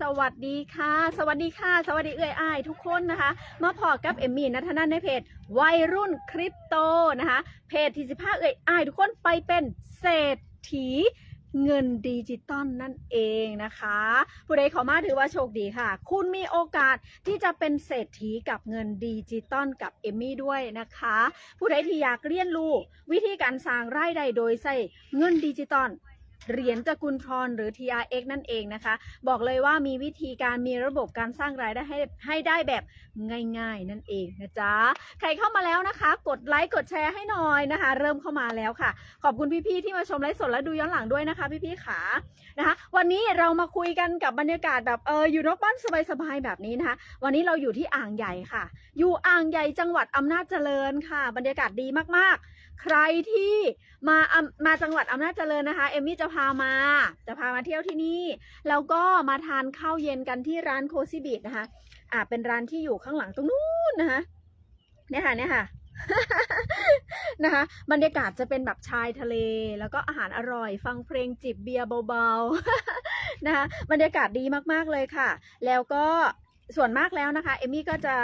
สวัสดีค่ะ สวัสดีค่ะ สวัสดีเอ่ยอ้ายทุกคนนะคะ มาพอกับเอมมี่นัทนันในเพจวัยรุ่นคริปโตนะคะ เพจที่15เอ่ยอ้ายทุกคนไปเป็นเศรษฐีเงินดิจิตอลนั่นเองนะคะ ผู้ใดขอมาถือว่าโชคดีค่ะ คุณมีโอกาสที่จะเป็นเศรษฐีกับเงินดิจิตอลกับเอมมี่ด้วยนะคะ ผู้ใดที่อยากเรียนรู้วิธีการสร้างรายได้โดยใช้เงินดิจิตอล เหรียญสกุลทรหรือ TRX นั่นเองนะคะ บอกเลยว่ามีวิธีการมีระบบการสร้างรายได้ให้ให้ได้แบบง่าย ๆ นั่นเองนะจ๊ะ ใครเข้ามาแล้วนะคะ กดไลค์กดแชร์ให้หน่อยนะคะ เริ่มเข้ามาแล้วค่ะ ขอบคุณพี่ๆที่มาชมไลฟ์สดและดูย้อนหลังด้วยนะคะพี่ๆขานะคะ วันนี้เรามาคุยกันกับบรรยากาศแบบเอออยู่นอกบ้านสบายๆแบบนี้นะคะ วันนี้เราอยู่ที่อ่างใหญ่ค่ะ อยู่อ่างใหญ่จังหวัดอำนาจเจริญค่ะ บรรยากาศดีมากๆ ใครที่มาอำมาจังหวัดอำนาจเจริญนะคะเอมมี่จะพามา จะพามาเที่ยวที่นี่แล้วก็มาทานข้าวเย็นกันที่ร้านโคซิบิดนะคะอ่าเป็นร้านที่อยู่ข้างหลังตรงนู้นนะคะเนี่ยค่ะเนี่ยค่ะนะคะบรรยากาศจะเป็นแบบชายทะเล แล้วก็อาหารอร่อย ฟังเพลงจิบเบียร์เบาๆนะคะบรรยากาศดีมากๆเลยค่ะ แล้วก็ส่วนมากแล้วนะคะ เอมี่ก็จะ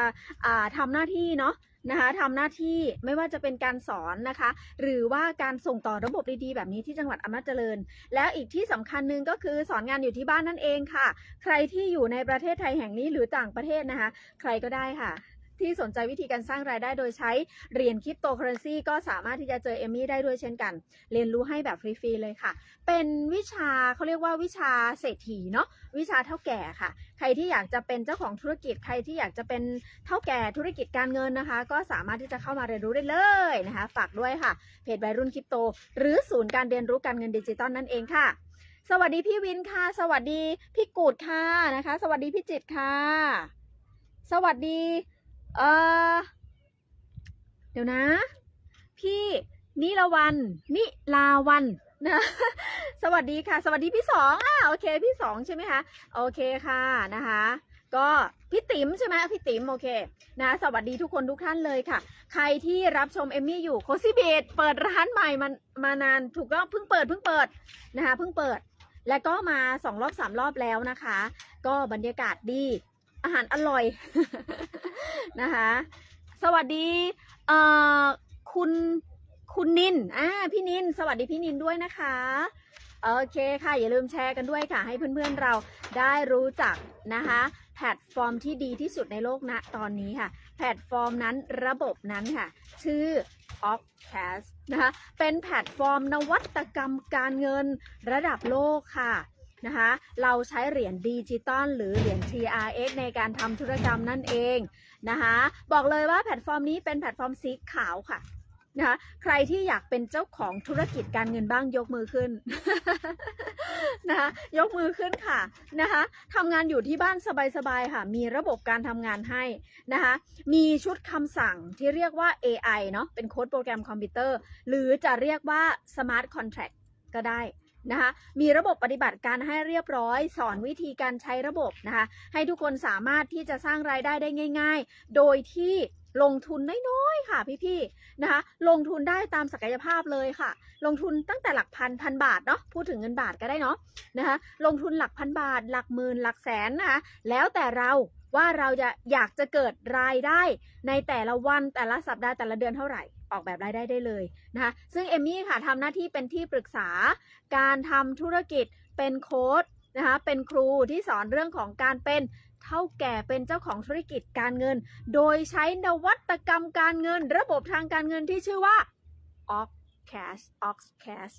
ทำหน้าที่เนาะ นะคะทำหน้าที่ไม่ว่าจะเป็นการสอนนะคะ หรือว่าการส่งต่อระบบดีๆ แบบนี้ที่จังหวัดอำนาจเจริญ แล้วอีกที่สำคัญหนึ่งก็คือสอนงานอยู่ที่บ้านนั่นเองค่ะ ใครที่อยู่ในประเทศไทยแห่งนี้หรือต่างประเทศนะคะ ใครก็ได้ค่ะ ที่สนใจวิธีการสร้างรายได้โดยใช้เหรียญคริปโตเคอเรนซีก็สามารถที่จะเจอเอมี่ได้ด้วยเช่นกัน เรียนรู้ให้แบบฟรีๆเลยค่ะ เป็นวิชาเขาเรียกว่าวิชาเศรษฐีเนาะวิชาเท่าแก่ค่ะ ใครที่อยากจะเป็นเจ้าของธุรกิจใครที่อยากจะเป็นเท่าแก่ธุรกิจการเงินนะคะ ก็สามารถที่จะเข้ามาเรียนรู้ได้เลยนะคะ ฝากด้วยค่ะเพจวัยรุ่นคริปโต หรือศูนย์การเรียนรู้การเงินดิจิตอลนั่นเองค่ะสวัสดีพี่วินค่ะ สวัสดีพี่กูดค่ะนะคะ สวัสดีพี่จิตค่ะ สวัสดี เออเดี๋ยวนะ พี่นิรวันนิลาวันนะ สวัสดีค่ะ สวัสดีพี่สองอะโอเค พี่สองใช่ไหมคะโอเคค่ะนะคะ ก็พี่ติ๋มใช่ไหมพี่ติ๋มโอเคนะสวัสดีทุกคนทุกท่านเลยค่ะ ใครที่รับชมเอมมี่อยู่โคซิเบตเปิดร้านใหม่มันมานานถูกก็เพิ่งเปิดเพิ่งเปิดนะคะเพิ่งเปิด แล้วก็มาสองรอบสามรอบแล้วนะคะ ก็บรรยากาศดี อาหารอร่อยนะคะ สวัสดีเอ่อคุณคุณนินอ่าพี่นิน สวัสดีพี่นินด้วยนะคะโอเคค่ะ อย่าลืมแชร์กันด้วยค่ะ ให้เพื่อนๆเราได้รู้จักนะคะ แพลตฟอร์มที่ดีที่สุดในโลกณตอนนี้ค่ะ แพลตฟอร์มนั้นระบบนั้นค่ะ ชื่อ Ocast นะคะ เป็นแพลตฟอร์มนวัตกรรมการเงินระดับโลกค่ะ นะคะ เราใช้เหรียญดิจิตอลหรือเหรียญ TRX ในการทำธุรกรรมนั่นเองนะคะ บอกเลยว่าแพลตฟอร์มนี้เป็นแพลตฟอร์มสีขาวค่ะนะคะใครที่อยากเป็นเจ้าของธุรกิจการเงินบ้างยกมือขึ้นนะคะยกมือขึ้นค่ะนะคะทำงานอยู่ที่บ้านสบายๆค่ะ มีระบบการทำงานให้นะคะมีชุดคำสั่งที่เรียกว่า AI เนาะเป็นโค้ดโปรแกรมคอมพิวเตอร์ หรือจะเรียกว่า Smart Contract ก็ได้ นะคะมีระบบปฏิบัติการให้เรียบร้อย สอนวิธีการใช้ระบบนะคะให้ทุกคนสามารถที่จะสร้างรายได้ได้ง่าย ๆ โดยที่ลงทุนน้อยๆค่ะพี่ๆนะคะลงทุนได้ตามศักยภาพเลยค่ะ ลงทุนตั้งแต่หลักพันพันบาทเนาะพูดถึงเงินบาทก็ได้เนาะนะคะลงทุนหลักพันบาท หลักหมื่นหลักแสนนะคะแล้วแต่เราว่าเราจะอยากจะเกิดรายได้ในแต่ละวันแต่ละสัปดาห์แต่ละเดือนเท่าไหร่ ออกแบบรายได้ได้เลยนะคะซึ่งเอมมี่ค่ะทำหน้าที่เป็นที่ปรึกษาการทำธุรกิจเป็นโค้ดนะคะเป็นครูที่สอนเรื่องของการเป็นเท่าแก่เป็นเจ้าของธุรกิจการเงิน โดยใช้นวัตกรรมการเงิน ระบบทางการเงินที่ชื่อว่า Oxcash Oxcash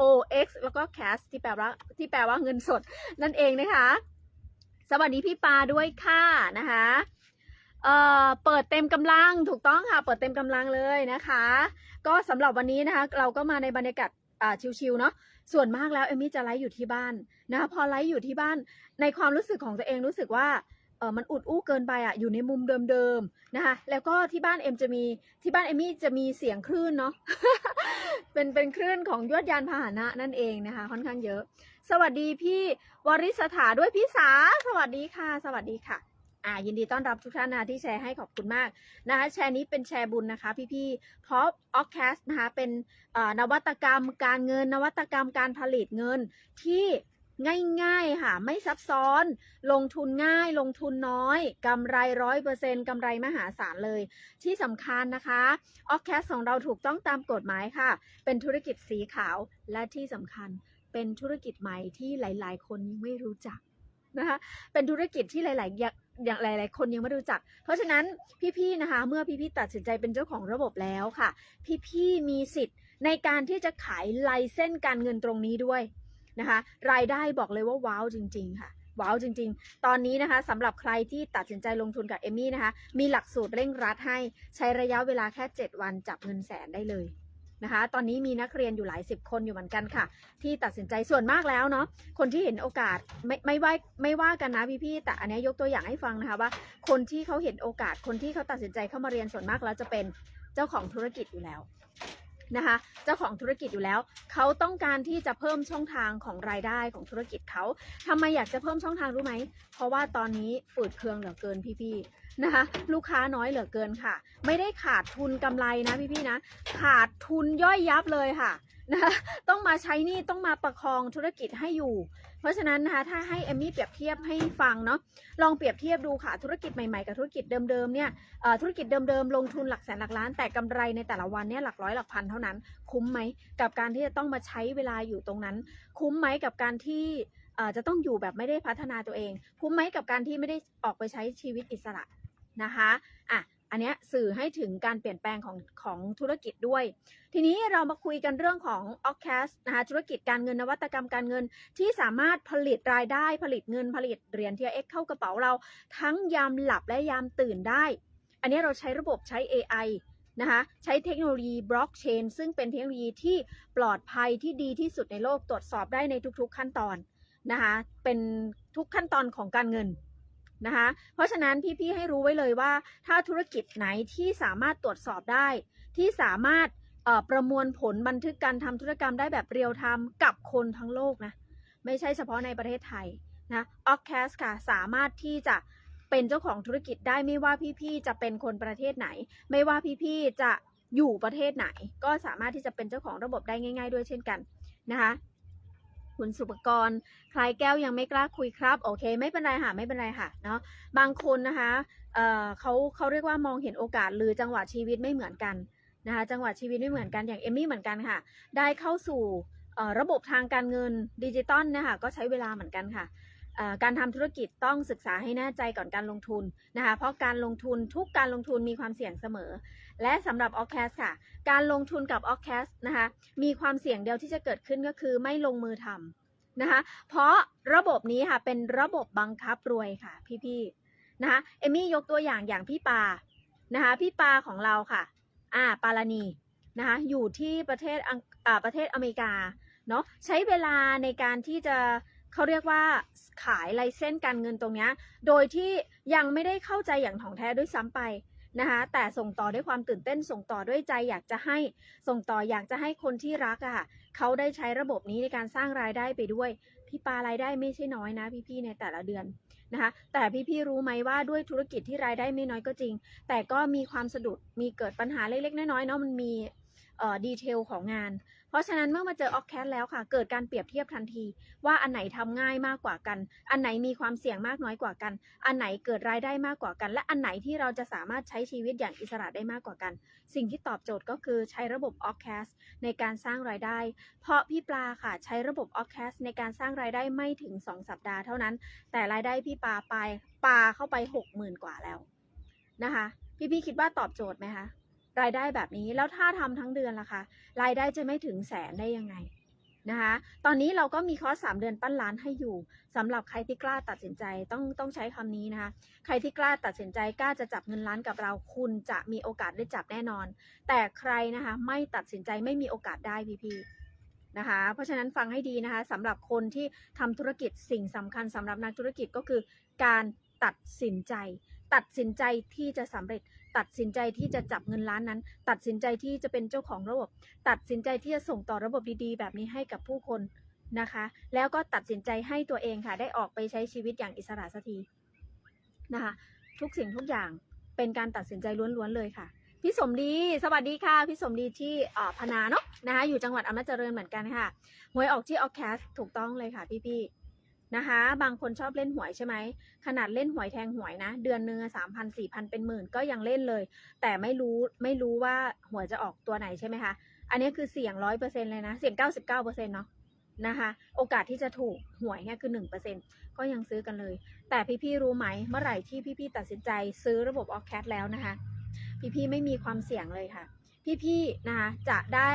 OX แล้วก็ Cash ที่แปลว่าที่แปลว่าเงินสดนั่นเองนะคะ สวัสดีพี่ปาด้วยค่ะนะคะ เอ่อเปิดเต็มกำลังถูกต้องค่ะ เปิดเต็มกำลังเลยนะคะ ก็สำหรับวันนี้นะคะ เราก็มาในบรรยากาศชิวๆเนาะส่วนมากแล้วเอมี่จะไลฟ์อยู่ที่บ้านนะคะพอไลฟ์อยู่ที่บ้านในความรู้สึกของตัวเองรู้สึกว่าเออมันอุดอู้เกินไปอะ อยู่ในมุมเดิมๆนะคะ แล้วก็ที่บ้านเอ็มจะมี ที่บ้านเอมมี่จะมีเสียงคลื่นเนาะ เป็น เป็นคลื่นของยวดยานพาหนะนั่นเองนะคะ ค่อนข้างเยอะ สวัสดีพี่วริสถาด้วยพี่สา สวัสดีค่ะ สวัสดีค่ะ อ่ายินดีต้อนรับทุกท่านนะที่แชร์ให้ขอบคุณมากนะคะแชร์นี้เป็นแชร์บุญนะคะ พี่ๆเพราะออคแคสนะคะเป็นนวัตกรรมการเงิน นวัตกรรมการผลิตเงินที่ง่ายๆค่ะไม่ซับซ้อน ลงทุนง่ายลงทุนน้อยกำไรร้อยเปอร์เซ็นต์กำไรมหาศาลเลย ที่สำคัญนะคะออคแคสของเราถูกต้องตามกฎหมายค่ะ เป็นธุรกิจสีขาวและที่สำคัญเป็นธุรกิจใหม่ที่หลายๆ คนยังไม่รู้จักนะคะเป็นธุรกิจที่หลายๆ อย่างหลาย ๆ คนยังไม่รู้จัก เพราะฉะนั้นพี่ ๆ นะคะ เมื่อพี่ ๆ ตัดสินใจเป็นเจ้าของระบบแล้วค่ะ พี่ ๆ มีสิทธิ์ในการที่จะขายไลเส้นการเงินตรงนี้ด้วยนะคะ รายได้บอกเลยว่าว้าวจริง ๆ ค่ะว้าวจริง ๆ ตอนนี้นะคะสำหรับใครที่ตัดสินใจลงทุนกับเอมี่นะคะ มีหลักสูตรเร่งรัดให้ใช้ระยะเวลาแค่ 7 วันจับเงินแสนได้เลย นะคะ ตอนนี้มีนักเรียนอยู่หลายสิบคนอยู่เหมือนกันค่ะ ที่ตัดสินใจส่วนมากแล้วเนาะคนที่เห็นโอกาสไม่ไม่ว่าไม่ว่ากันนะพี่ๆแต่อันนี้ยกตัวอย่างให้ฟังนะคะว่า คนที่เขาเห็นโอกาสคนที่เขาตัดสินใจเข้ามาเรียนส่วนมากแล้วจะเป็นเจ้าของธุรกิจอยู่แล้วนะคะเจ้าของธุรกิจอยู่แล้ว เขาต้องการที่จะเพิ่มช่องทางของรายได้ของธุรกิจเขาทำไมอยากจะเพิ่มช่องทางรู้ไหม เพราะว่าตอนนี้ฝืดเคืองเหลือเกินพี่ๆ นะคะ ลูกค้าน้อยเหลือเกินค่ะ ไม่ได้ขาดทุนกำไรนะพี่ๆนะ ขาดทุนย่อยยับเลยค่ะนะคะต้องมาใช้หนี่ต้องมาประคองธุรกิจให้อยู่ เพราะฉะนั้นนะคะถ้าให้เอมมี่เปรียบเทียบให้ฟังเนาะลองเปรียบเทียบดูค่ะธุรกิจใหม่ๆกับธุรกิจเดิมๆเนี่ยธุรกิจเดิมๆลงทุนหลักแสนหลักล้าน แต่กำไรในแต่ละวันเนี่ยหลักร้อยหลักพันเท่านั้น คุ้มไหมกับการที่จะต้องมาใช้เวลาอยู่ตรงนั้น คุ้มไหมกับการที่จะต้องอยู่แบบไม่ได้พัฒนาตัวเอง คุ้มไหมกับการที่ไม่ได้ออกไปใช้ชีวิตอิสระ นะคะอะอันนี้สื่อให้ถึงการเปลี่ยนแปลงของของธุรกิจด้วย ทีนี้เรามาคุยกันเรื่องของ o c c a s นะคะธุรกิจการเงินนวัตกรรมการเงินที่สามารถผลิตรายได้ผลิตเงินผลิตเหรียญ TX เข้ากระเป๋าเรา ทั้งยามหลับและยามตื่นได้ อันนี้เราใช้ระบบใช้ AI นะคะใช้เทคโนโลยีบล็อกเชนซึ่งเป็นเทคโนโลยีที่ปลอดภัยที่ดีที่สุดในโลกตรวจสอบได้ในทุกๆขั้นตอนนะคะเป็นทุกขั้นตอนของการเงิน นะคะ เพราะฉะนั้นพี่ๆให้รู้ไว้เลยว่า ถ้าธุรกิจไหนที่สามารถตรวจสอบได้ ที่สามารถประมวลผลบันทึกการทำธุรกรรมได้แบบเรียลไทม์กับคนทั้งโลกนะไม่ใช่เฉพาะในประเทศไทยนะออ c a s ค่ะสามารถที่จะเป็นเจ้าของธุรกิจได้ไม่ว่าพี่ๆจะเป็นคนประเทศไหน ไม่ว่าพี่ๆจะอยู่ประเทศไหน ก็สามารถที่จะเป็นเจ้าของระบบได้ง่าย ๆ ด้วยเช่นกันนะคะ คุณสุปกรณ์ใครแก้วยังไม่กล้าคุยครับ โอเค ไม่เป็นไรค่ะ ไม่เป็นไรค่ะ เนาะ บางคนนะคะเเขาเขาเรียกว่ามองเห็นโอกาสหรือจังหวะชีวิตไม่เหมือนกันนะคะ จังหวะชีวิตไม่เหมือนกัน อย่างเอมมี่เหมือนกันค่ะ ได้เข้าสู่ระบบทางการเงินดิจิตอลนะคะ ก็ใช้เวลาเหมือนกันค่ะ การทำธุรกิจต้องศึกษาให้แน่ใจก่อนการลงทุนนะคะ เพราะการลงทุนทุกการลงทุนมีความเสี่ยงเสมอ และสำหรับ o c a s ค่ะ การลงทุนกับ o c a s นะคะ มีความเสี่ยงเดียวที่จะเกิดขึ้นก็คือไม่ลงมือทำนะคะ เพราะระบบนี้ค่ะเป็นระบบบังคับรวยค่ะพี่ๆนะคะ เอมี่ยกตัวอย่างอย่างพี่ปานะคะ พี่ปาของเราค่ะ อ่า ปาลานีนะคะ อยู่ที่ประเทศอ่าประเทศอเมริกาเนาะ ใช้เวลาในการที่จะ เขาเรียกว่าขายไลเส้นการเงินตรงนี้ โดยที่ยังไม่ได้เข้าใจอย่างถ่องแท้ด้วยซ้ำไปนะคะแต่ส่งต่อด้วยความตื่นเต้นส่งต่อด้วยใจอยากจะให้ส่งต่ออยากจะให้คนที่รักอะค่ะเขาได้ใช้ระบบนี้ในการสร้างรายได้ไปด้วย พี่ปารายได้ไม่ใช่น้อยนะพี่ๆในแต่ละเดือนนะคะแต่พี่ๆรู้ไหมว่าด้วยธุรกิจที่รายได้ไม่น้อยก็จริง แต่ก็มีความสะดุดมีเกิดปัญหาเล็กๆน้อยๆเนาะมันมีดีเทลของงาน เพราะฉะนั้นเมื่อมาเจอออกแคสแล้วค่ะ เกิดการเปรียบเทียบทันที ว่าอันไหนทำง่ายมากกว่ากัน อันไหนมีความเสี่ยงมากน้อยกว่ากัน อันไหนเกิดรายได้มากกว่ากัน และอันไหนที่เราจะสามารถใช้ชีวิตอย่างอิสระได้มากกว่ากัน สิ่งที่ตอบโจทย์ก็คือใช้ระบบ o c a s ในการสร้างรายได้ เพราะพี่ปลาค่ะใช้ระบบ o c a s ในการสร้างรายได้ไม่ถึง 2 สัปดาห์เท่านั้น แต่รายได้พี่ปลาไปปลาเข้าไป 60,000 กว่าแล้วนะคะ พี่ๆคิดว่าตอบโจทย์ไหมคะ รายได้แบบนี้แล้วถ้าทำทั้งเดือนล่ะคะ รายได้จะไม่ถึงแสนได้ยังไงนะคะ ตอนนี้เราก็มีคอร์สสามเดือนปั้นล้านให้อยู่สำหรับใครที่กล้าตัดสินใจต้องต้องใช้คำนี้นะคะ ใครที่กล้าตัดสินใจกล้าจะจับเงินล้านกับเรา คุณจะมีโอกาสได้จับแน่นอน แต่ใครนะคะไม่ตัดสินใจไม่มีโอกาสได้พี่ๆนะคะ เพราะฉะนั้นฟังให้ดีนะคะสำหรับคนที่ทำธุรกิจสิ่งสำคัญสำหรับนักธุรกิจก็คือ การตัดสินใจ ตัดสินใจที่จะสำเร็จ ตัดสินใจที่จะจับเงินล้านนั้น ตัดสินใจที่จะเป็นเจ้าของระบบ ตัดสินใจที่จะส่งต่อระบบดีๆ แบบนี้ให้กับผู้คนนะคะ แล้วก็ตัดสินใจให้ตัวเองค่ะ ได้ออกไปใช้ชีวิตอย่างอิสระสักทีนะคะ ทุกสิ่งทุกอย่างเป็นการตัดสินใจล้วนๆเลยค่ะพี่สมดี สวัสดีค่ะ พี่สมดีที่อ่อพนาเนาะนะคะ อยู่จังหวัดอำนาจเจริญเหมือนกันค่ะ หวยออกที่ออคแคสถูกต้องเลยค่ะพี่ นะคะ บางคนชอบเล่นหวยใช่ไหม ขนาดเล่นหวยแทงหวยนะ เดือนหนึ่งสามพันสี่พันเป็นหมื่นก็ยังเล่นเลย แต่ไม่รู้ไม่รู้ว่าหวยจะออกตัวไหนใช่ไหมคะ อันนี้คือเสี่ยงร้อยเปอร์เซ็นเลยนะ เสี่ยงเก้าสิบเก้าเปอร์เซ็นเนาะนะคะโอกาสที่จะถูกหวยเนี่ยคือหนึ่งเปอร์เซ็นก็ยังซื้อกันเลย แต่พี่ๆรู้ไหมเมื่อไหร่ที่พี่ๆตัดสินใจซื้อระบบออกแคทแล้วนะคะ พี่ๆไม่มีความเสี่ยงเลยค่ะ พี่ๆนะคะจะได้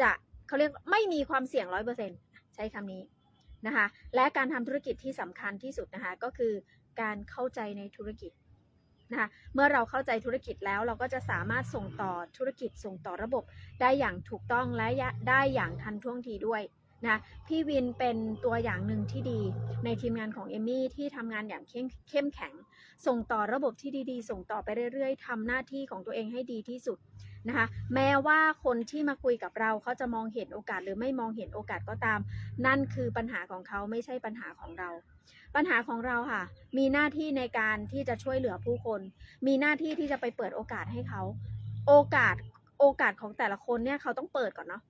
จะเขาเรียกไม่มีความเสี่ยงร้อยเปอร์เซ็นใช้คำนี้ นะคะและการทำธุรกิจที่สำคัญที่สุดนะคะก็คือการเข้าใจในธุรกิจนะคะเมื่อเราเข้าใจธุรกิจแล้วเราก็จะสามารถส่งต่อธุรกิจส่งต่อระบบได้อย่างถูกต้องและได้อย่างทันท่วงทีด้วยนะพี่วินเป็นตัวอย่างหนึ่งที่ดี ในทีมงานของเอมี่ที่ทำงานอย่างเข้มเข้มแข็ง ส่งต่อระบบที่ดีๆ ส่งต่อไปเรื่อยๆทำหน้าที่ของตัวเองให้ดีที่สุด นะคะแม้ว่าคนที่มาคุยกับเราเขาจะมองเห็นโอกาสหรือไม่มองเห็นโอกาสก็ตาม นั่นคือปัญหาของเขาไม่ใช่ปัญหาของเรา ปัญหาของเราค่ะ มีหน้าที่ในการที่จะช่วยเหลือผู้คน มีหน้าที่ที่จะไปเปิดโอกาสให้เขา โอกาสโอกาสของแต่ละคนเนี่ยเขาต้องเปิดก่อนเนาะ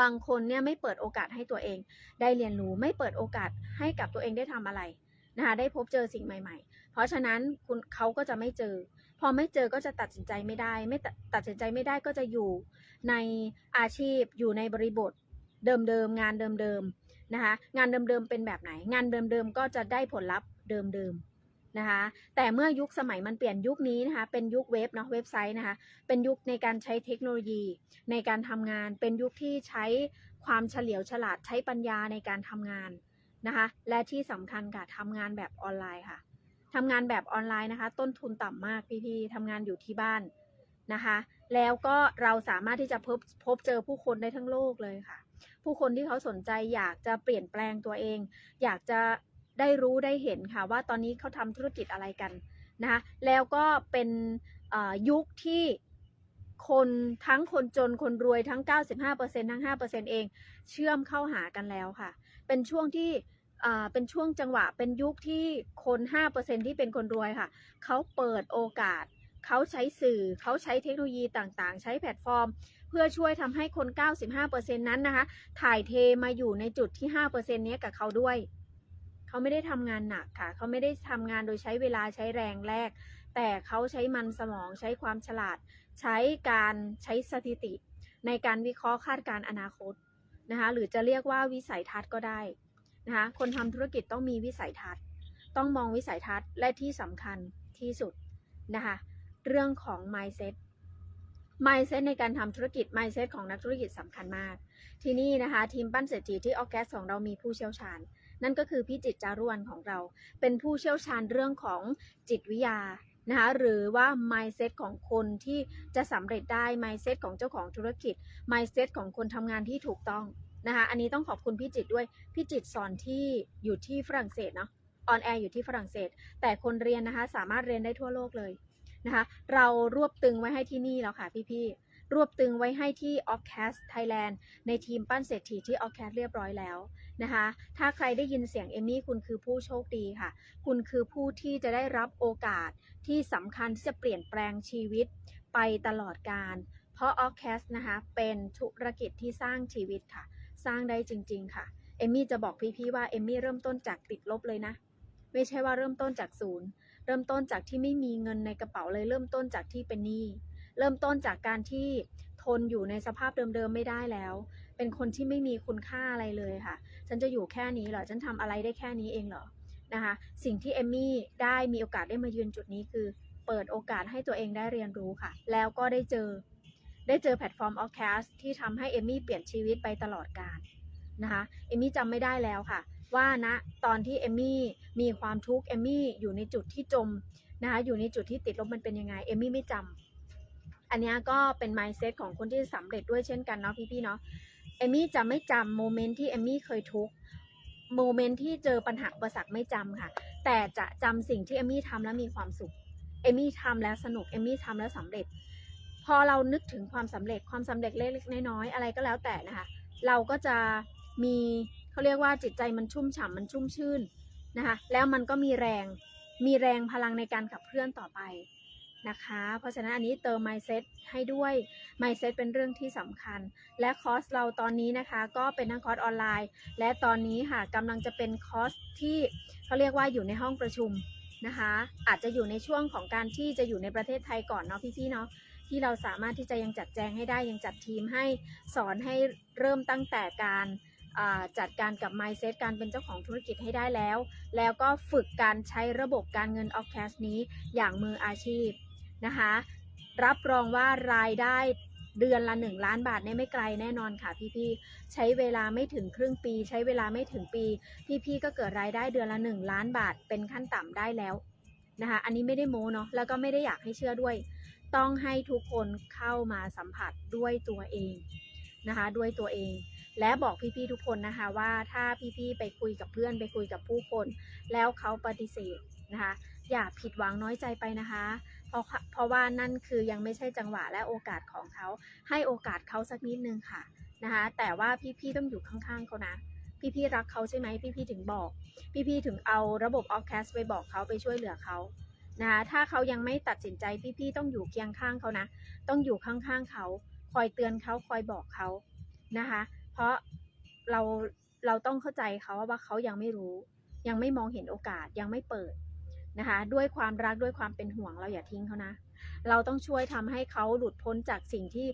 บางคนเนี่ยไม่เปิดโอกาสให้ตัวเอง ได้เรียนรู้ไม่เปิดโอกาสให้กับตัวเองได้ทำอะไรนะคะได้พบเจอสิ่งใหม่ ๆ เพราะฉะนั้นคุณเขาก็จะไม่เจอ พอไม่เจอก็จะตัดสินใจไม่ได้ ไม่ตัดตัดสินใจไม่ได้ก็จะอยู่ในอาชีพอยู่ในบริบทเดิมๆงานเดิมๆนะคะงานเดิมๆเป็นแบบไหน งานเดิมๆก็จะได้ผลลัพธ์เดิมๆนะคะแต่เมื่อยุคสมัยมันเปลี่ยนยุคนี้นะคะเป็นยุคเว็บเนาะเว็บไซต์นะคะเป็นยุคในการใช้เทคโนโลยี ในการทำงานเป็นยุคที่ใช้ความเฉลียวฉลาดใช้ปัญญาในการทำงานนะคะและที่สำคัญค่ะทำงานแบบออนไลน์ค่ะ ทำงานแบบออนไลน์นะคะ ต้นทุนต่ำมากพี่ๆทำงานอยู่ที่บ้านนะคะ แล้วก็เราสามารถที่จะพบพบเจอผู้คนได้ทั้งโลกเลยค่ะ ผู้คนที่เขาสนใจอยากจะเปลี่ยนแปลงตัวเอง อยากจะได้รู้ได้เห็นค่ะ ว่าตอนนี้เขาทำธุรกิจอะไรกันนะคะแล้วก็เป็นยุคที่คนทั้งคนจนคนรวยทั้ง 95%ทั้ง 5%เอง เชื่อมเข้าหากันแล้วค่ะ เป็นช่วงที่ เป็นช่วงจังหวะเป็นยุคที่คน 5%ที่เป็นคนรวยค่ะ เขาเปิดโอกาส เขาใช้สื่อ เขาใช้เทคโนโลยีต่างๆ ใช้แพลตฟอร์ม เพื่อช่วยทำให้คน 95%นั้นนะคะ ถ่ายเทมาอยู่ในจุดที่5%เนี้ยกับเขาด้วย เขาไม่ได้ทำงานหนักค่ะ เขาไม่ได้ทำงานโดยใช้เวลาใช้แรงแรก แต่เขาใช้มันสมองใช้ความฉลาด ใช้การใช้สถิติ ในการวิเคราะห์คาดการณ์อนาคตนะคะ หรือจะเรียกว่าวิสัยทัศน์ก็ได้ นะคะคนทำธุรกิจต้องมีวิสัยทัศน์ ต้องมองวิสัยทัศน์และที่สำคัญที่สุดนะคะเรื่องของ mindset mindset ในการทำธุรกิจ mindset ของนักธุรกิจสำคัญมาก ที่นี่นะคะทีมปั้นเศรษฐีที่ออแกสของเรามีผู้เชี่ยวชาญ นั่นก็คือพี่จิตจารุวรรณของเรา เป็นผู้เชี่ยวชาญเรื่องของจิตวิทยานะคะหรือว่า mindset ของคนที่จะสำเร็จได้ mindset ของเจ้าของธุรกิจ mindset ของคนทำงานที่ถูกต้อง นะคะ อันนี้ต้องขอบคุณพี่จิตด้วย พี่จิตสอนที่อยู่ที่ฝรั่งเศสเนาะ ออนแอร์อยู่ที่ฝรั่งเศส แต่คนเรียนนะคะสามารถเรียนได้ทั่วโลกเลยนะคะ เรารวบตึงไว้ให้ที่นี่แล้วค่ะพี่ๆรวบตึงไว้ให้ที่ o c c a s t Thailand ในทีมปั้นเศรษฐีที่ o c c a s t เรียบร้อยแล้วนะคะ ถ้าใครได้ยินเสียงเอมี่คุณคือผู้โชคดีค่ะ คุณคือผู้ที่จะได้รับโอกาสที่สำคัญที่จะเปลี่ยนแปลงชีวิตไปตลอดการ เพราะ o c c a s t นะคะเป็นธุรกิจที่สร้างชีวิตค่ะ สร้างได้จริง ๆ ค่ะ เอมมี่จะบอกพี่ๆว่าเอมมี่เริ่มต้นจากติดลบเลยนะ ไม่ใช่ว่าเริ่มต้นจากศูนย์เริ่มต้นจากที่ไม่มีเงินในกระเป๋าเลย เริ่มต้นจากที่เป็นหนี้เริ่มต้นจากการที่ทนอยู่ในสภาพเดิมๆไม่ได้แล้ว เป็นคนที่ไม่มีคุณค่าอะไรเลยค่ะ ฉันจะอยู่แค่นี้เหรอ ฉันทำอะไรได้แค่นี้เองเหรอ นะคะ สิ่งที่เอมมี่ได้มีโอกาสได้มายืนจุดนี้คือ เปิดโอกาสให้ตัวเองได้เรียนรู้ค่ะ แล้วก็ได้เจอ ได้เจอแพลตฟอร์มออ c a s t ที่ทำให้เอมมี่เปลี่ยนชีวิตไปตลอดกาลนะคะเอมมี่จำไม่ได้แล้วค่ะ ว่าณนะตอนที่เอมมี่มีความทุกข์เอมมี่อยู่ในจุดที่จมนะคะอยู่ในจุดที่ติดลบมันเป็นยังไงเอมมี่ไม่จำอันนี้ก็เป็น mindset ของคนที่สำเร็จด้วยเช่นกันเนาะพี่ๆเนาะเอมมี่จะไม่จำโมเมนต์ที่เอมมี่เคยทุกข์โมเมนต์ที่เจอปัญหาอุปสรรคไม่จำค่ะ แต่จะจำสิ่งที่เอมมี่ทำแล้วมีความสุขเอมมี่ทำแล้วสนุกเอมมี่ทำแล้วสำเร็จ พอเรานึกถึงความสำเร็จความสำเร็จเล็กๆน้อยๆอะไรก็แล้วแต่นะคะ เราก็จะมีเขาเรียกว่าจิตใจมันชุ่มฉ่ำมันชุ่มชื่นนะคะ แล้วมันก็มีแรง มีแรงพลังในการขับเคลื่อนต่อไปนะคะ เพราะฉะนั้นอันนี้เติม mindset ให้ด้วย mindset เป็นเรื่องที่สำคัญ และคอร์สเราตอนนี้นะคะก็เป็นทั้งคอร์สออนไลน์ และตอนนี้ค่ะกำลังจะเป็นคอร์สที่เขาเรียกว่าอยู่ในห้องประชุมนะคะ อาจจะอยู่ในช่วงของการที่จะอยู่ในประเทศไทยก่อนเนาะพี่ๆเนาะ ที่เราสามารถที่จะยังจัดแจงให้ได้ยังจัดทีมให้สอนให้เริ่มตั้งแต่การจัดการกับ mindset การเป็นเจ้าของธุรกิจให้ได้แล้ว แล้วก็ฝึกการใช้ระบบการเงิน o f c a s นี้อย่างมืออาชีพนะคะ รับรองว่ารายได้เดือนละ 1 ล้านบาทเนี่ยไม่ไกลแน่นอนค่ะพี่ๆ ใช้เวลาไม่ถึงครึ่งปี ใช้เวลาไม่ถึงปี พี่ๆ ก็เกิดรายได้เดือนละ 1 ล้านบาทเป็นขั้นต่ำได้แล้วนะคะ อันนี้ไม่ได้โม้เนาะ แล้วก็ไม่ได้อยากให้เชื่อด้วย ต้องให้ทุกคนเข้ามาสัมผัสด้วยตัวเองนะคะ ด้วยตัวเอง และบอกพี่ๆทุกคนนะคะว่าถ้าพี่ๆไปคุยกับเพื่อนไปคุยกับผู้คน แล้วเขาปฏิเสธนะคะอย่าผิดหวังน้อยใจไปนะคะ เพราะเพราะว่านั่นคือยังไม่ใช่จังหวะและโอกาสของเขา ให้โอกาสเขาสักนิดนึงค่ะนะคะ แต่ว่าพี่ๆต้องอยู่ข้างๆเขานะพี่ๆรักเขาใช่ไหมพี่ๆถึงบอก พี่ๆถึงเอาระบบ o f c a s t ไปบอกเขาไปช่วยเหลือเขา นะคะถ้าเขายังไม่ตัดสินใจพี่ๆต้องอยู่เคียงข้างเขานะ ต้องอยู่ข้างๆเขาคอยเตือนเขาคอยบอกเขานะคะ เพราะเราเราต้องเข้าใจเขาว่าเขายังไม่รู้ ยังไม่มองเห็นโอกาสยังไม่เปิดนะคะ ด้วยความรักด้วยความเป็นห่วงเราอย่าทิ้งเขานะ เราต้องช่วยทำให้เขาหลุดพ้นจากสิ่งที่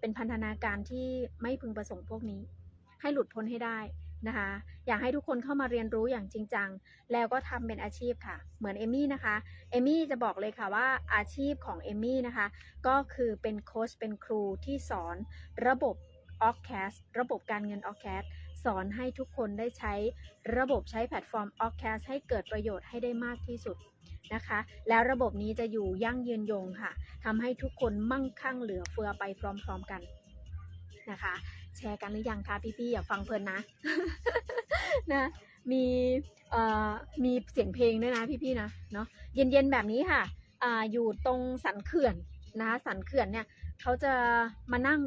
เป็นพันธนาการที่ไม่พึงประสงค์พวกนี้ ให้หลุดพ้นให้ได้ นะคะ อยากให้ทุกคนเข้ามาเรียนรู้อย่างจริงจัง แล้วก็ทำเป็นอาชีพค่ะ เหมือนเอมี่นะคะ เอมี่จะบอกเลยค่ะว่าอาชีพของเอมี่นะคะ ก็คือเป็นโค้ชเป็นครูที่สอนระบบ o c a s ระบบการเงิน o c a s สสอนให้ทุกคนได้ใช้ระบบใช้แพลตฟอร์ม o c a s ให้เกิดประโยชน์ให้ได้มากที่สุดนะคะ แล้วระบบนี้จะอยู่ยั่งยืนยงค่ะทำให้ทุกคนมั่งคั่งเหลือเฟือไปพร้อม ๆกันนะคะ แชร์กันหรือยังคะพี่ๆอย่าฟังเพลินนะนะมีเอ่อมีเสียงเพลงด้วยนะพี่ๆนะเนาะเย็นๆแบบนี้ค่ะอ่าอยู่ตรงสันเขื่อนนะคะสันเขื่อนเนี่ยเขาจะมานั่ง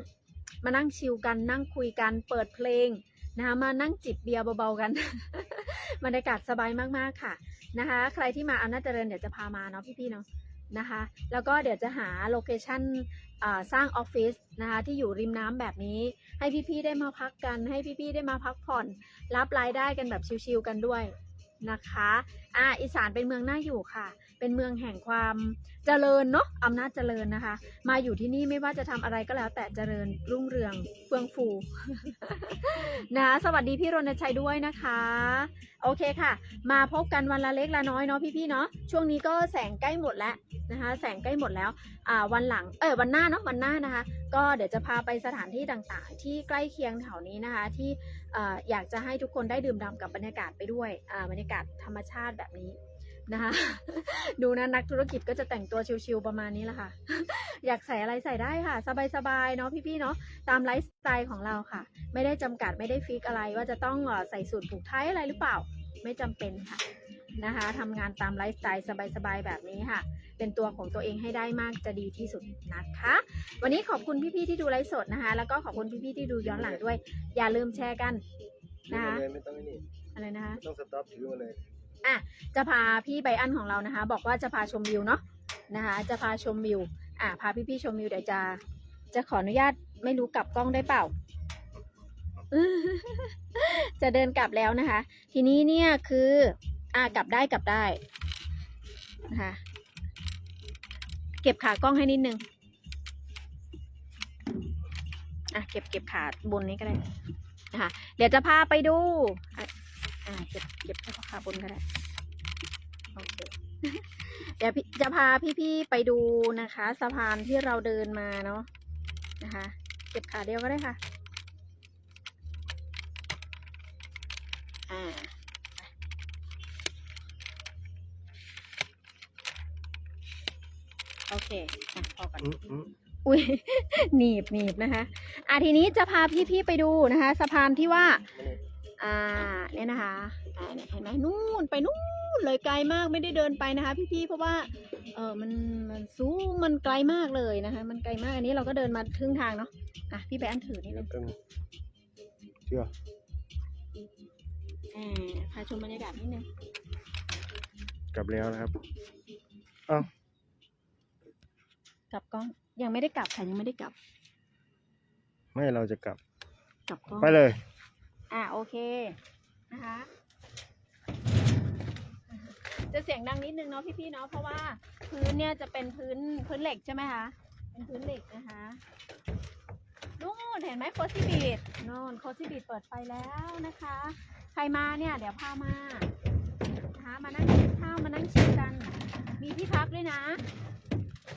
มานั่งชิลกันนั่งคุยกันเปิดเพลงนะคะมานั่งจิบเบียร์เบาๆกันบรรยากาศสบายมากๆค่ะนะคะ ใครที่มาอำนาจเจริญเดี๋ยวจะพามาเนาะพี่ๆเนาะ นะคะ แล้วก็เดี๋ยวจะหาโลเคชั่นสร้างออฟฟิศนะคะที่อยู่ริมน้ำแบบนี้ ให้พี่ๆได้มาพักกัน ให้พี่ๆได้มาพักผ่อน รับรายได้กันแบบชิวๆกันด้วยนะคะ อ่าอีสานเป็นเมืองน่าอยู่ค่ะ เป็นเมืองแห่งความเจริญเนาะอำนาจเจริญนะคะ มาอยู่ที่นี่ไม่ว่าจะทำอะไรก็แล้ว แต่เจริญรุ่งเรืองเฟื่องฟูนะสวัสดีพี่รณชัยด้วยนะคะ โอเคค่ะ มาพบกันวันละเล็กละน้อยเนาะพี่ๆเนาะช่วงนี้ก็แสงใกล้หมดแล้วนะคะ แสงใกล้หมดแล้วอ่าวันหลังเออวันหน้าเนาะวันหน้านะคะ ก็เดี๋ยวจะพาไปสถานที่ต่างๆ ที่ใกล้เคียงแถวนี้นะคะ ที่ออยากจะให้ทุกคนได้ดื่มด่ำกับบรรยากาศไปด้วยบรรยากาศธรรมชาติแบบนี้ นะคะ ดูนะนักธุรกิจก็จะแต่งตัวชิวๆประมาณนี้แหละค่ะ อยากใส่อะไรใส่ได้ค่ะ สบายๆเนาะพี่ๆเนาะตามไลฟ์สไตล์ของเราค่ะ ไม่ได้จำกัดไม่ได้ฟิกอะไร ว่าจะต้องเอ่อใส่สูทผูกไทยอะไรหรือเปล่า ไม่จำเป็นค่ะนะคะทำงานตามไลฟ์สไตล์สบายๆแบบนี้ค่ะเป็นตัวของตัวเองให้ได้มากจะดีที่สุดนะคะ วันนี้ขอบคุณพี่ๆที่ดูไลฟ์สดนะคะ แล้วก็ขอบคุณพี่ๆที่ดูย้อนหลังด้วย อย่าลืมแชร์กันถือนะคะมาเลยไม่ต้องไอ้นี่อะไรนะคะไม่ต้องสต็อปถือมาเลย จะพาพี่ไบอันของเรานะคะ บอกว่าจะพาชมวิวเนาะนะคะ จะพาชมวิว อ่าพาพี่ๆชมวิวเดี๋ยวจะ จะขออนุญาตไม่รู้กลับกล้องได้เปล่า จะเดินกลับแล้วนะคะ ทีนี้เนี่ยคือ อ่ากลับได้กลับได้นะคะเก็บขากล้องให้นิดนึงอะเก็บเก็บขาบนนี้ก็ได้นะคะเดี๋ยวจะพาไปดูอะอ่าเก็บเก็บแค่ขาบนก็ได้ โอเคเดี๋ยวพี่จะพาพี่ๆไปดูนะคะ สะพานที่เราเดินมาเนาะนะคะ เก็บขาเดียวก็ได้ค่ะ อ่าโอเคอะพอก่อนอืมอืมอุ้ยหนีบหนีบนะคะ อะทีนี้จะพาพี่ๆไปดูนะคะ สะพานที่ว่ามาเลยอ่า เนี่ยนะคะ อ่าเนี่ยเห็นไหมนู่นไปนู่นเลยไกลมากไม่ได้เดินไปนะคะพี่ๆเพราะว่าเออมันมันสูงมันไกลมากเลยนะคะ มันไกลมากอันนี้เราก็เดินมาครึ่งทางเนาะอะพี่ไปอันถือนี่เดี๋เลยวยเป็นเชื่ออ่าพาชมบรรยากาศนิดนึงกลับแล้วนะครับ เอ้า กลับกล้องยังไม่ได้กลับค่ะยังไม่ได้กลับไม่เราจะกลับ กลับกล้องไปเลย อ่าโอเคนะคะ จะเสียงดังนิดนึงเนาะพี่ๆเนาะเพราะว่าพื้นเนี่ยจะเป็นพื้นพื้นเหล็กใช่ไหมคะเป็นพื้นเหล็กนะคะนู่นเห็นไหมโคซี่บีดนู่นโคซี่บีดเปิดไฟแล้วนะคะ ใครมาเนี่ยเดี๋ยวพามานะคะมานั่งกินข้าวมานั่งชิมกัน มีที่พักด้วยนะ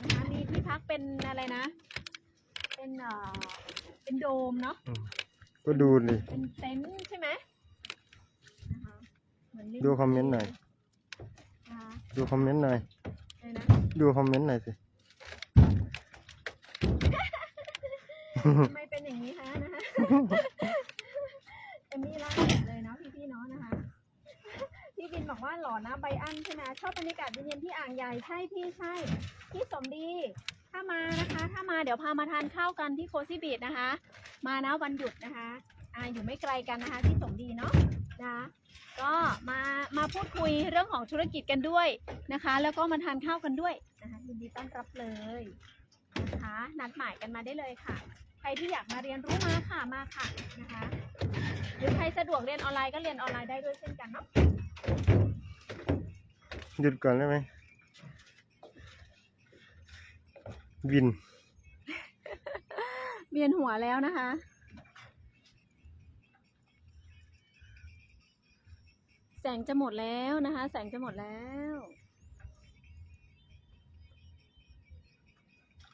นะคะมีที่พักเป็นอะไรนะ เป็นเอ่อเป็นโดมเนาะก็ดูดิเป็นเต็นท์ใช่ไหมนะคะเหมือนริดูคอมเมนต์หน่อยนะคะ ดูคอมเมนต์หน่อย อะไรนะดูคอมเมนต์หน่อยสิ ทำไมเป็นอย่างนี้คะนะคะเอมมี่ล่าเลยเนาะพี่ๆเนาะนะคะพี่บินบอกว่าหล่อนะใบอันใช่ไหมชอบบรรยากาศเย็นๆที่อ่างใหญ่ใช่พี่ใช่พี่สมดี ถ้ามานะคะ ถ้ามาเดี๋ยวพามาทานข้าวกันที่โคซี่บีดนะคะ มานะวันหยุดนะคะ อ่าอยู่ไม่ไกลกันนะคะที่สมดีเนาะนะคะก็มามาพูดคุยเรื่องของธุรกิจกันด้วยนะคะ แล้วก็มาทานข้าวกันด้วยนะคะยินดีต้อนรับเลยนะคะนัดหมายกันมาได้เลยค่ะ ใครที่อยากมาเรียนรู้มาค่ะมาค่ะนะคะหรือใครสะดวกเรียนออนไลน์ก็เรียนออนไลน์ได้ด้วยเช่นกันเนาะหยุดก่อนได้ไหมวิน เวียนหัวแล้วนะคะ แสงจะหมดแล้วนะคะ แสงจะหมดแล้ว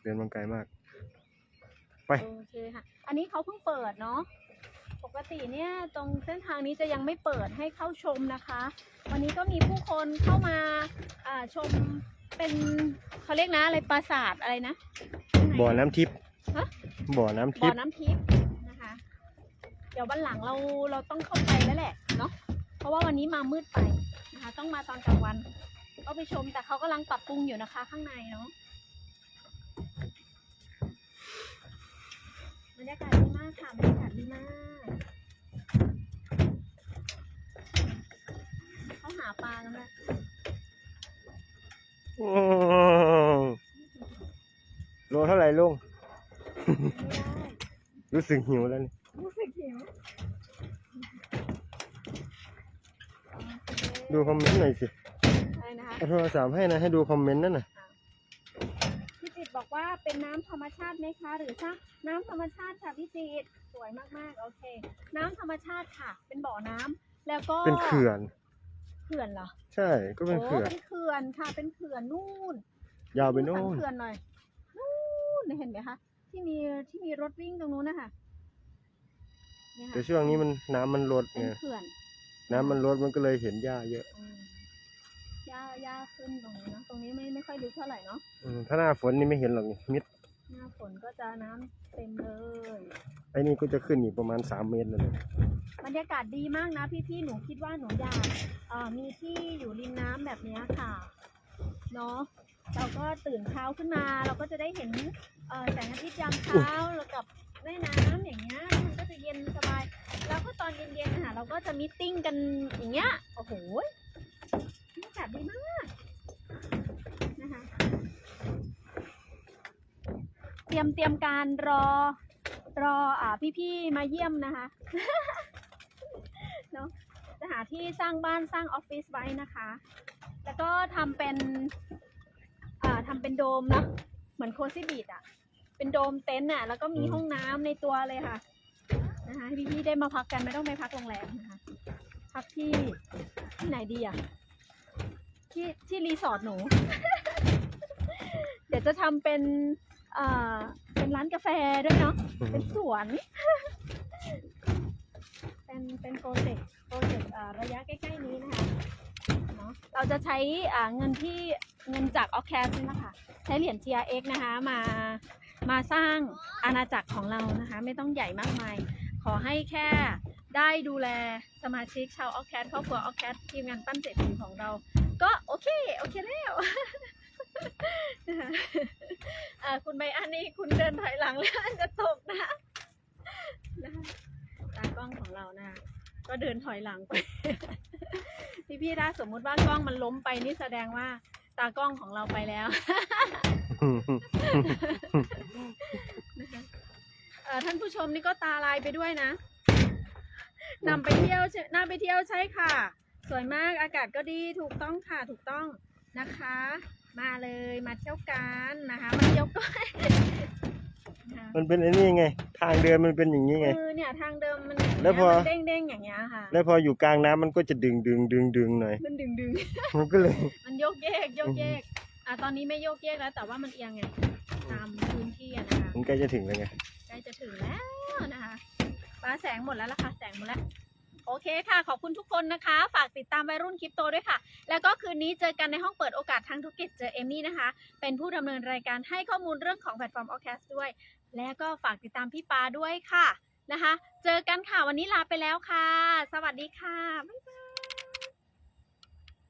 เดินมันไกลมาก ไป โอเคค่ะ อันนี้เขาเพิ่งเปิดเนาะ ปกติเนี่ยตรงเส้นทางนี้จะยังไม่เปิดให้เข้าชมนะคะ วันนี้ก็มีผู้คนเข้ามาอ่าชมเป็นเขาเรียกนะอะไรปราสาทอะไรนะ บ่อน้ำทิพย์ฮะ บ่อน้ำบ่ทิอพย์น้ำทิพย์นะคะ เดี๋ยววันหลังเราเราต้องเข้าไปแล้วแหละเนาะ เพราะว่าวันนี้มามืดไปนะคะ ต้องมาตอนกลางวัน ก็ไปชมแต่เขากำลังปรับปรุงอยู่นะคะ ข้างในเนาะบรรยากาศดีมากค่ะบรรยากาศดีมากเขาหาปลากันเลยโอ้โลเท่าไหร่ลุงไม่ได้รู้สึกหิวแล้วนี่รู้สึกหิว ดูคอมเมนต์หน่อยสิอะไรนะคะเอาโทรศัพท์ให้นะให้ดูคอมเมนต์นั่นน่ะพี่จิตรบอกว่าเป็นน้ำธรรมชาติไหมคะ หรือช่างน้ำธรรมชาติค่ะพี่จิตรสวยมากๆ โอเค น้ำธรรมชาติค่ะ เป็นบ่อน้ำแล้วก็เป็นเขื่อน เขื่อนเหรอใช่ก็เป็นโอ้เขื่อนเป็นเขื่อนค่ะ เป็นเขื่อนนู่น ยาวไปดูโน่สันเขื่อนหน่อยนู่นเห็นไหมคะ ที่มีที่มีรถวิ่งตรงนู้นนะคะเนี่ยค่ะแต่ช่วงนี้มันน้ำมันลดเป็นไงเขื่อน น้ำมันลดมันก็เลยเห็นหญ้าเยอะอืมหญ้าหญ้าขึ้นตรงนี้เนอะตรงนี้ไม่ไม่ค่อยลึกเท่าไหร่เนาะอืมถ้าหน้าฝนนี่ไม่เห็นหรอกนี่มิดหน้าฝนก็จะน้ำเต็มเลย ไอ้นี่ก็จะขึ้นอีกประมาณสามเมตรเลยบรรยากาศดีมากนะพี่ๆ หนูคิดว่าหนูอยากเอ่อมีที่อยู่ริมน้ำแบบเนี้ยค่ะ เนาะเราก็ตื่นเช้าขึ้นมา เราก็จะได้เห็นเอ่อแสงอาทิตย์ยามเช้า อย่างเงี้ย โอ้โหบรรยากาศดีมากนะคะ เตรียมเตรียมการรอ รออ่าพี่ๆมาเยี่ยมนะคะเนาะจะหาที่สร้างบ้านสร้างออฟฟิศไว้นะคะ แล้วก็ทำเป็นอ่าทำเป็นโดมเนาะเหมือนโคซี่บีดอะเป็นโดมเต็นท์อะแล้วก็มีอืมห้องน้ำในตัวเลยค่ะ นะคะให้พี่ๆได้มาพักกันไม่ต้องไปพักโรงแรมนะคะ พักที่ที่ไหนดีอะที่ที่รีสอร์ทหนู เดี๋ยวจะทำเป็นอ่าเป็นร้านกาแฟด้วยเนาะ เป็นสวน เป็นเป็นโปรเจกต์โปรเจกต์อ่าระยะใกล้ๆนี้นะคะเนาะเราจะใช้อ่าเงินที่เงินจากออคแคสนี่แหละค่ะ ใช้เหรียญ GRX นะคะมามาสร้างอาณาจักรของเรานะคะ ไม่ต้องใหญ่มากมาย ขอให้แค่ ได้ดูแลสมาชิกชาวออคแคสครอบครัวออคแคสทีมงานปั้นเศรษฐีของเรา ก็โอเค โอเคแล้วนะคะอ่าคุณใบอันนี้คุณเดินถอยหลังแล้วอันจะตกนะนะคะตากล้องของเรานะคะก็เดินถอยหลังไปพี่พี่ๆถ้าสมมุติว่ากล้องมันล้มไปนี่แสดงว่า ตากล้องของเราไปแล้วเอ่อท่านผู้ชมนี่ก็ตาลายไปด้วยนะ นำไปเที่ยวใช่นำไปเที่ยวใช่ค่ะ สวยมากอากาศก็ดีถูกต้องค่ะถูกต้องนะคะ มาเลยมาเที่ยวกันนะคะ มาเที่ยวกันนะคะมันเป็นไอ้นี่ไง ทางเดินมันเป็นอย่างนี้ไงเออเนี่ยทางเดิมมันแล้วพอเด้งเด้งๆอย่างเงี้ยค่ะ แล้วพออยู่กลางน้ำมันก็จะดึงดึงดึงดึงหน่อย มันดึงดึงมันก็เลยๆมันโยกเยกโยกเยก อะตอนนี้ไม่โยกเยกแล้ว แต่ว่ามันเอียงไงตามพื้นที่อะนะคะ มันใกล้จะถึงแล้วไง ใกล้จะถึงแล้วนะคะ แสงหมดแล้วล่ะค่ะแสงหมดแล้วโอเคค่ะ ขอบคุณทุกคนนะคะ ฝากติดตามวัยรุ่นคริปโตด้วยค่ะ แล้วก็คืนนี้เจอกันในห้องเปิดโอกาสทางธุรกิจเจอเอมี่นะคะ เป็นผู้ดำเนินรายการให้ข้อมูลเรื่องของแพลตฟอร์มออแคสด้วย และก็ฝากติดตามพี่ปาด้วยค่ะนะคะ เจอกันค่ะวันนี้ลาไปแล้วค่ะ สวัสดีค่ะบ๊ายบาย